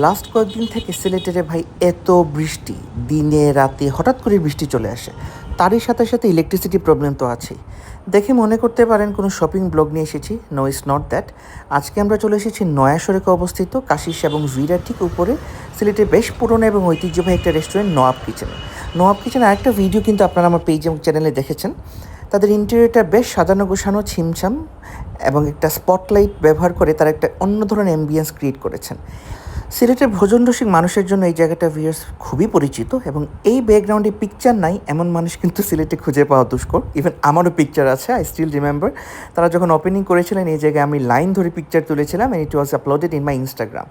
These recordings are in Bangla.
লাস্ট কয়েকদিন থেকে সিলেটেরে ভাই এত বৃষ্টি, দিনে, রাতে হঠাৎ করে বৃষ্টি চলে আসে। তারই সাথে সাথে ইলেকট্রিসিটি প্রবলেম তো আছেই। দেখে মনে করতে পারেন, কোনো শপিং ব্লগ নিয়ে এসেছি। নো ইস নট দ্যাট আজকে আমরা চলে এসেছি নয়া সড়কে অবস্থিত কাশিস এবং ভিরার ঠিক উপরে, সিলেটের বেশ পুরনো এবং ঐতিহ্যবাহী একটা রেস্টুরেন্ট নওয়াব কিচেনে নওয়াব কিচেন আরেকটা ভিডিও কিন্তু আপনারা আমার পেজ এবং চ্যানেলে দেখেছেন। তাদের ইন্টেরিয়রটা বেশ সাজানো গোছানো, ছিমছাম এবং একটা স্পটলাইট ব্যবহার করে তারা একটা অন্য ধরনের অ্যাম্বিয়েন্স ক্রিয়েট করেছেন। সিলেটের ভোজন রসিক মানুষের জন্য এই জায়গাটা ভিয়ার্স খুবই পরিচিত এবং এই ব্যাকগ্রাউন্ডে পিকচার নাই, এমন মানুষ কিন্তু সিলেটে খুঁজে পাওয়া দুষ্কর। ইভেন আমারও পিকচার আছে আই স্টিল রিমেম্বার তারা যখন ওপেনিং করেছিলেন, এই জায়গায় আমি লাইন ধরে পিকচার তুলেছিলাম and it was uploaded in my Instagram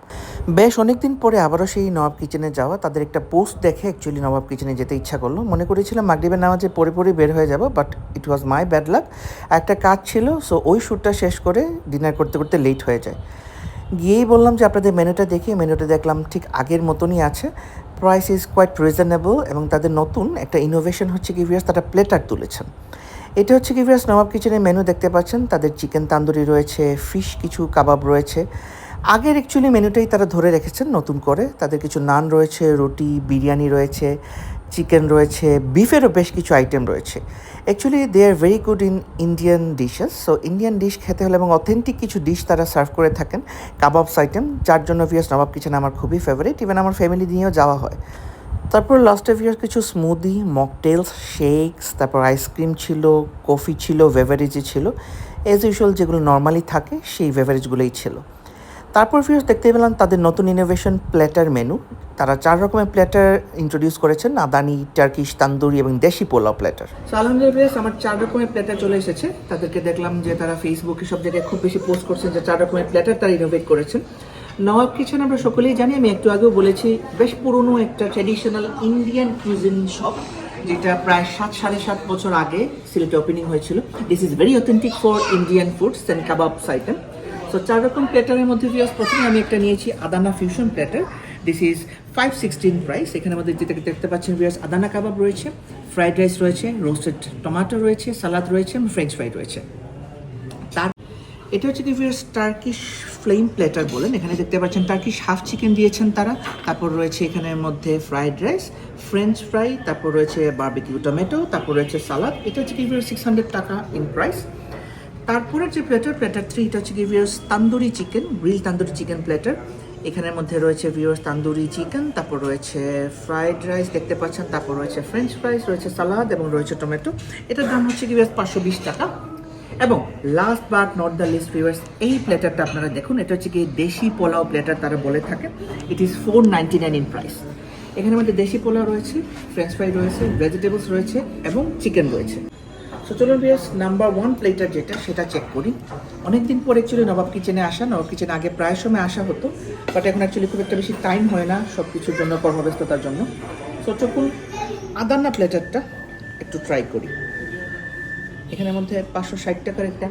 বেশ, অনেকদিন পরে আবারও সেই নবাব কিচেনে যাওয়া, তাদের একটা পোস্ট দেখে অ্যাকচুয়ালি নবাব কিচেনে যেতে ইচ্ছা করল। মনে করেছিলাম মাগরিবের নামাজে পরে পরে বের হয়ে যাব but it was my bad luck একটা কাজ ছিল সো ওই শ্যুটটা শেষ করে ডিনার করতে করতে লেট হয়ে যায়। গিয়েই বললাম যে আপনাদের মেনুটা দেখি, মেনুটা দেখলাম ঠিক আগের মতনই আছে। প্রাইস ইজ কোয়াইট রিজনেবল এবং তাদের নতুন একটা ইনোভেশন হচ্ছে কি তারা প্লেটার তুলেছেন। এটা হচ্ছে কি নবাব কিচেনের মেনু দেখতে পাচ্ছেন, তাদের চিকেন তান্দুরি রয়েছে ফিশ কিছু কাবাব রয়েছে। আগের অ্যাকচুয়ালি মেনুটাই তারা ধরে রেখেছেন নতুন করে। তাদের কিছু নান রয়েছে, রুটি, বিরিয়ানি রয়েছে চিকেন রয়েছে বিফেরও বেশ কিছু আইটেম রয়েছে। Actually they are very good in Indian dishes so Indian dish খেতে হলে এবং অথেন্টিক কিছু ডিশ তারা সার্ভ করে থাকেন। কাবাবস আইটেম যার জন্য ভিয়াস নবাব কিচেন আমার খুবই ফেভারিট ইভেন আমার ফ্যামিলি নিয়েও যাওয়া হয়। তারপর লাস্টে ভিয়ার কিছু স্মুদি মকটেলস শেকস তারপর আইসক্রিম ছিল কফি ছিল বেভারেজই ছিল। এজ ইউজুয়াল যেগুলো নর্মালি থাকে, সেই ভেভারেজগুলোই ছিল। তারপর ফিরোজ দেখতে পেলাম তাদের নতুন ইনোভেশন প্ল্যাটার মেনু তারা চার রকমের প্ল্যাটার ইন্ট্রোডিউস করেছেন, আদানি টার্কিশ তান্দুরি এবং দেশি পোলাও প্ল্যাটার আলহামদুলিল্লাহ আমার চার রকমের প্ল্যাটার চলে এসেছে। তাদেরকে দেখলাম যে তারা ফেসবুকে সব জায়গায় খুব বেশি পোস্ট করছেন যে চার রকমের প্ল্যাটার তারা ইনোভেট করেছেন। নওয়াব কিচেন আমরা সকলেই জানি, আমি একটু আগেও বলেছি, বেশ পুরনো একটা ট্র্যাডিশনাল ইন্ডিয়ান কুইজিন শপ যেটা প্রায় সাত, সাড়ে সাত বছর আগে সিলেটে ওপেনিং হয়েছিল। This is very authentic for Indian foods and kebabs item so চার রকম প্ল্যাটারের মধ্যে ভিউস প্রথমে আমি একটা নিয়েছি Adana fusion platter this is five sixteen price এখানে আমাদের যেটা দেখতে পাচ্ছেন ভিউস আদানা কাবাব রয়েছে ফ্রাইড রাইস রয়েছে রোস্টেড টমাটো রয়েছে সালাদ রয়েছে ফ্রেঞ্চ ফ্রাই রয়েছে। তার এটা হচ্ছে কি ভিউস টার্কিশ ফ্লেম প্ল্যাটার বলেন। এখানে দেখতে পাচ্ছেন টার্কিশ হাফ চিকেন দিয়েছেন তারা। তারপর রয়েছে এখানের মধ্যে ফ্রাইড রাইস ফ্রেঞ্চ ফ্রাই তারপর রয়েছে বার্বিকিউ টমেটো তারপর রয়েছে সালাদ এটা হচ্ছে কি ভিউস সিক্স হান্ড্রেড টাকা ইন প্রাইস তারপরে যে প্ল্যাটার প্ল্যাটার থ্রি এটা হচ্ছে কি tandoori chicken grill tandoori chicken platter এখানের মধ্যে রয়েছে ভিউস তান্দুরি চিকেন তারপর রয়েছে ফ্রাইড রাইস দেখতে পাচ্ছেন, তারপর রয়েছে ফ্রেঞ্চ ফ্রাইস রয়েছে সালাদ এবং রয়েছে টমেটো এটার দাম হচ্ছে কি পাঁচশো বিশ টাকা। এবং last but not the least viewers এই প্ল্যাটারটা আপনারা দেখুন, এটা হচ্ছে কি দেশি পোলাও প্ল্যাটার তারা বলে থাকে। It is four ninety nine in price এখানে মধ্যে দেশি পোলাও রয়েছে ফ্রেঞ্চ ফ্রাই রয়েছে ভেজিটেবলস রয়েছে এবং চিকেন রয়েছে। সো চলুন ভিউয়ার্স নাম্বার ওয়ান প্লেটার যেটা, সেটা চেক করি। অনেকদিন পর অ্যাকচুয়ালি নবাব কিচেনে আসা, নবাব কিচেনে আগে প্রায় সময় আসা হতো বাট এখন অ্যাকচুয়ালি খুব একটা বেশি টাইম হয় না সব কিছুর জন্য, কর্মব্যস্ততার জন্য। সো চকুন আদান্না প্লেটারটা একটু ট্রাই করি। এখানের মধ্যে পাঁচশো ষাট টাকার একটা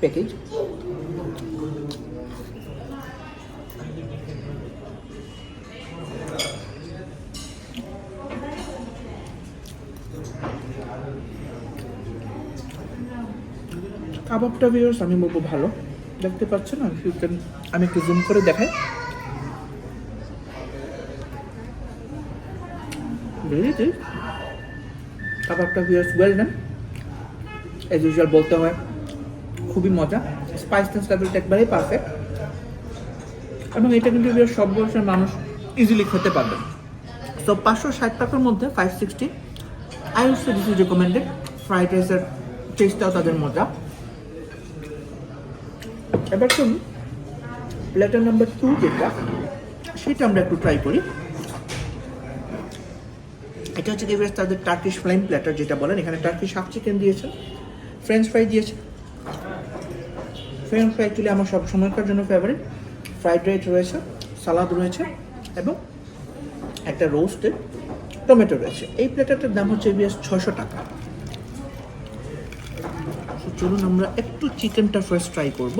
প্যাকেজ কাবাবটা ভিউয়ার্স আমি বলব ভালো। দেখতে পাচ্ছেন না ইউ ক্যান আমি একটু জুম করে দেখাই। গুড কাবাবটা viewers well done as usual বলতে হয়, খুবই মজা। স্পাইস স্পাইসনেস লেভেলটা একবারেই পারফেক্ট এবং এটা কিন্তু সব বয়সের মানুষ ইজিলি খেতে পারবে তো পাঁচশো ষাট টাকার মধ্যে five sixty I will this is recommended fried রাইসের টেস্টটাও তাদের মজা। এবার শুনুন প্লেটার নাম্বার টু যেটা, সেটা আমরা একটু ট্রাই করি। এটা হচ্ছে কি তাদের টার্কিশ ফ্লাইম প্ল্যাটার যেটা বলেন, এখানে টার্কিশ হাফ চিকেন দিয়েছে ফ্রেঞ্চ ফ্রাই দিয়েছে ফ্রেঞ্চ ফ্রাই অ্যাকচুয়ালি আমার সব সময়কার জন্য ফেভারিট ফ্রাইড রাইস রয়েছে সালাদ রয়েছে, এবং একটা রোস্টেড টমেটো রয়েছে। এই প্লেটারটার দাম হচ্ছে বিএস ছশো টাকা। চলুন আমরা একটু চিকেনটা ফার্স্ট ট্রাই করব।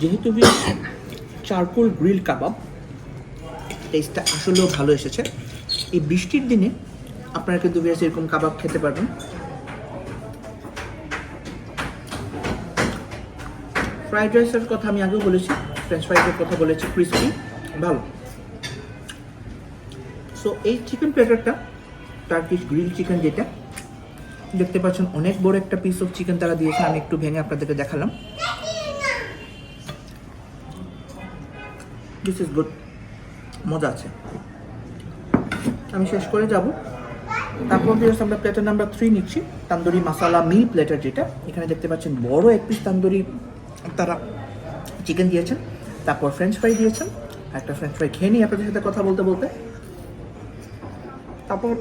যেহেতু চারকোল গ্রিল কাবাব টেস্টটা আসলেও ভালো এসেছে। এই বৃষ্টির দিনে আপনারা কিন্তু বিয়াস এরকম কাবাব খেতে পারবেন। ফ্রাইড রাইসের কথা আমি আগেও বলেছি ফ্রেঞ্চ ফ্রাইসের কথা বলেছি ক্রিসপি ভালো। সো এই চিকেন প্লেটারটা টার্কিশ গ্রিল চিকেন যেটা, দেখতে পাচ্ছেন অনেক বড় একটা পিস অফ চিকেন তারা দিয়েছে আমি একটু ভেঙে আপনাদেরকে দেখালাম। দিস ইজ গুড মজা আছে। আমি শেষ করে যাব। তারপর ভিউয়ার্স আমরা প্লেটার নাম্বার থ্রি নিচ্ছি। তান্দুরি মাসালা মিল প্লেটার যেটা। এখানে দেখতে পাচ্ছেন বড় এক পিস তান্দুরি তারা চিকেন দিয়েছেন। তারপর ফ্রেঞ্চ ফ্রাই দিয়েছেন। একটা ফ্রেঞ্চ ফ্রাই খেয়ে নিই আপনাদের সাথে কথা বলতে বলতে। তারপর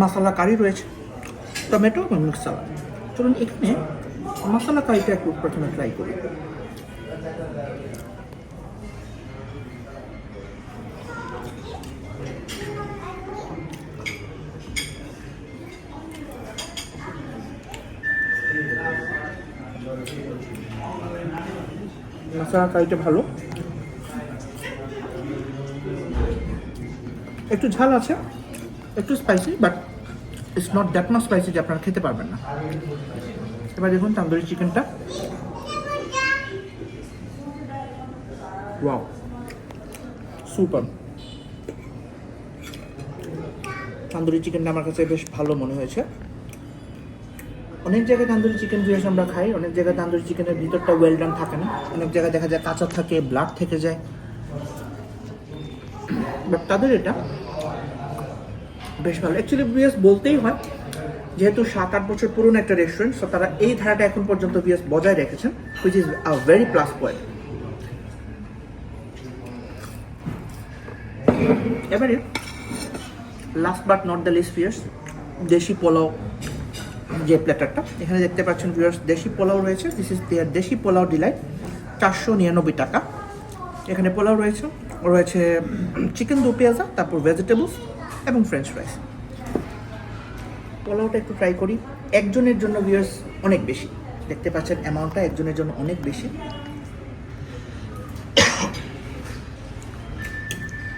মশলা কারি রয়েছে। টমেটো এবং মিক্স চলুন এখানে মশলা কারিটা একটু প্রথমে ট্রাই করি। মশলা কারিটা ভালো। একটু ঝাল আছে, একটু spicy but it's not that much spicy যে আপনারা খেতে পারবেন না। এবার দেখুন তান্দুরি চিকেনটা। ওয়াও সুপার তান্দুরি চিকেনটা আমার কাছে বেশ ভালো মনে হয়েছে। অনেক জায়গায় তান্দুরি চিকেন বিয়াস আমরা খাই, অনেক জায়গায় তান্দুরি চিকেনের ভিতরটা ওয়েল ডান থাকে না। অনেক জায়গায় দেখা যায় কাঁচা থাকে ব্লাড থেকে যায়। বাট তাদের এটা বেশ ভালো। অ্যাকচুয়ালি বিএস বলতেই হয়, যেহেতু সাত আট বছর পুরনো একটা রেস্টুরেন্ট সো তারা এই ধারাটা এখন পর্যন্ত বিএস বজায় রেখেছেন which is a very plus point এবারে last but not the least fierce দেশি পোলাও। যে প্ল্যাটারটা। এখানে দেখতে পাচ্ছেন ভিউয়ার্স দেশি পোলাও রয়েছে। দিস ইজ দেয়ার দেশি পোলাও ডিলাইট চারশো নিরানব্বই টাকা। এখানে পোলাও রয়েছে রয়েছে চিকেন দু পেঁয়াজা, তারপর ভেজিটেবলস এবং ফ্রেঞ্চ ফ্রাইস পোলাওটা একটু ট্রাই করি। একজনের জন্য ভিউয়ার্স অনেক বেশি। দেখতে পাচ্ছেন অ্যামাউন্টটা একজনের জন্য অনেক বেশি।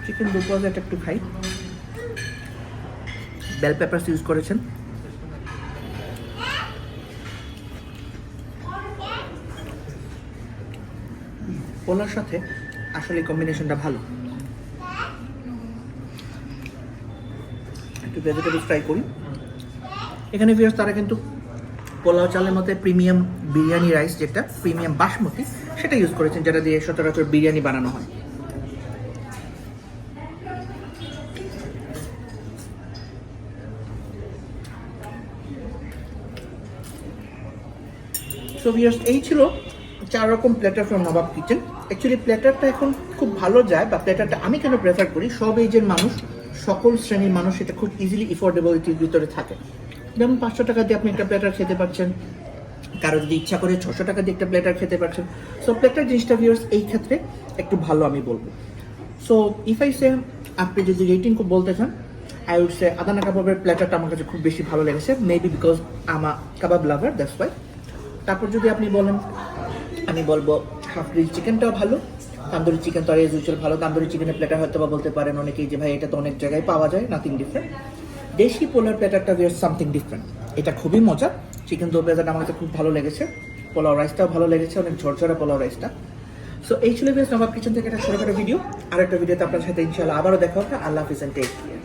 চিকেন দু পেঁয়াজাটা একটু খাই। বেল পেপারস ইউজ করেছেন। পোলার সাথে আসলে কম্বিনেশনটা ভালো। একটু ভেজিটেবল ট্রাই করি। এখানে ভিউয়ার্স তারা কিন্তু পোলাও চালের মধ্যে প্রিমিয়াম বিরিয়ানি রাইস যেটা প্রিমিয়াম বাসমতি, সেটা ইউজ করেছেন, যেটা দিয়ে সচরাচর বিরিয়ানি বানানো হয়। সো ভিউয়ার্স এই ছিল চার রকম platter from Nawab kitchen actually প্ল্যাটারটা এখন খুব ভালো যায় বা প্ল্যাটারটা আমি কেন প্রেফার করি? সব এজের মানুষ, সকল শ্রেণির মানুষ এটা খুব ইজিলি ইফোর্ডেবিলিটির ভিতরে থাকে। যেমন পাঁচশো টাকা দিয়ে আপনি একটা প্ল্যাটার খেতে পারছেন, কারও যদি ইচ্ছা করে ছশো টাকা দিয়ে একটা প্ল্যাটার খেতে পারছেন। সো প্ল্যাটার জিনিসটা ভিউয়ার্স এই ক্ষেত্রে একটু ভালো আমি বলব। সো ইফ আই সে আপনি যদি রেটিং খুব বলতে চান আই উড সে আদানা কাবাবের প্ল্যাটারটা আমার কাছে খুব বেশি ভালো লেগেছে। মেবি বিকজ আমা কাবাব লাভার দ্যাটস ওয়াই তারপর যদি আপনি বলেন আমি বলব হাফ গ্রিল চিকেনটাও ভালো, তান্দুরি চিকেন তো আর ইউজুয়াল ভালো। তান্দুরি চিকেনের প্লেটার হয়তো বা বলতে পারেন অনেকেই যে, ভাই, এটা তো অনেক জায়গায় পাওয়া যায় নাথিং ডিফারেন্ট দেশি পোলার প্লেটারটা বিয়ার সামথিং ডিফারেন্ট এটা খুবই মজা চিকেন দো প্লেটারটা আমার কাছে খুব ভালো লেগেছে। পোলাও রাইসটাও ভালো লেগেছে, অনেক ঝরঝরা পোলাও রাইসটা সো এই ছিল বিয়াস নবাব কিচেন থেকে একটা ছোটখাটো ভিডিও আর একটা ভিডিওতে আপনার সাথে ইনশাল্লাহ আবারও দেখা হবে। আল্লাহ হাফিজ টেক কেয়ার